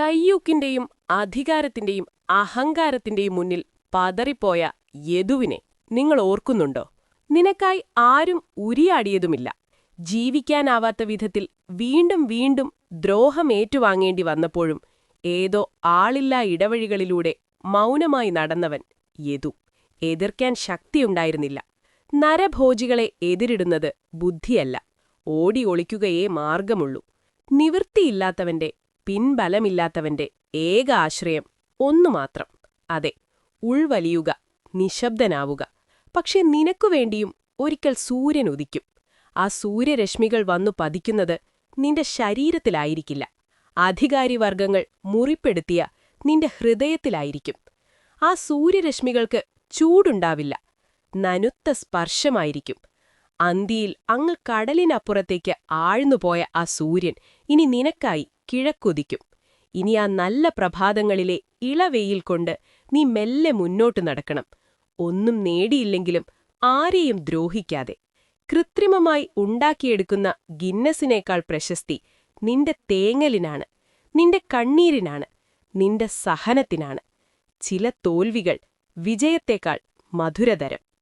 കയ്യൂക്കിന്റെയും അധികാരത്തിന്റെയും അഹങ്കാരത്തിന്റെയും മുന്നിൽ പതറിപ്പോയ യദുവിനെ നിങ്ങൾ ഓർക്കുന്നുണ്ടോ? നിനക്കായി ആരും ഉരിയാടിയതുമില്ല. ജീവിക്കാനാവാത്ത വിധത്തിൽ വീണ്ടും വീണ്ടും ദ്രോഹം ഏറ്റുവാങ്ങേണ്ടി വന്നപ്പോഴും ഏതോ ആളില്ലാ ഇടവഴികളിലൂടെ മൗനമായി നടന്നവൻ യദു. എതിർക്കാൻ ശക്തിയുണ്ടായിരുന്നില്ല. നരഭോജികളെ എതിരിടുന്നത് ബുദ്ധിയല്ല. ഓടി ഒളിക്കുകയേ മാർഗമുള്ളൂ നിവൃത്തിയില്ലാത്തവന്റെ പിൻബലമില്ലാത്തവന്റെ ഏക ആശ്രയം ഒന്നുമാത്രം അതെ ഉൾവലിയുക നിശബ്ദനാവുക. പക്ഷെ നിനക്കുവേണ്ടിയും ഒരിക്കൽ സൂര്യൻ ഉദിക്കും. ആ സൂര്യരശ്മികൾ വന്നു പതിക്കുന്നത് നിന്റെ ശരീരത്തിലായിരിക്കില്ല. അധികാരിവർഗങ്ങൾ മുറിപ്പെടുത്തിയ നിന്റെ ഹൃദയത്തിലായിരിക്കും. ആ സൂര്യരശ്മികൾക്ക് ചൂടുണ്ടാവില്ല. നനുത്ത സ്പർശമായിരിക്കും. അന്തിയിൽ അങ്ങ് കടലിനപ്പുറത്തേക്ക് ആഴ്ന്നുപോയ ആ സൂര്യൻ ഇനി നിനക്കായി കിഴക്കുതിക്കും. ഇനി ആ നല്ല പ്രഭാതങ്ങളിലെ ഇളവെയിൽ കൊണ്ട് നീ മെല്ലെ മുന്നോട്ട് നടക്കണം. ഒന്നും നേടിയില്ലെങ്കിലും ആരെയും ദ്രോഹിക്കാതെ. കൃത്രിമമായി ഉണ്ടാക്കിയെടുക്കുന്ന ഗിന്നസിനേക്കാൾ പ്രശസ്തി നിന്റെ തേങ്ങലിനാണ് നിന്റെ കണ്ണീരിനാണ് നിന്റെ സഹനത്തിനാണ്. ചില തോൽവികൾ വിജയത്തേക്കാൾ മധുരതരം.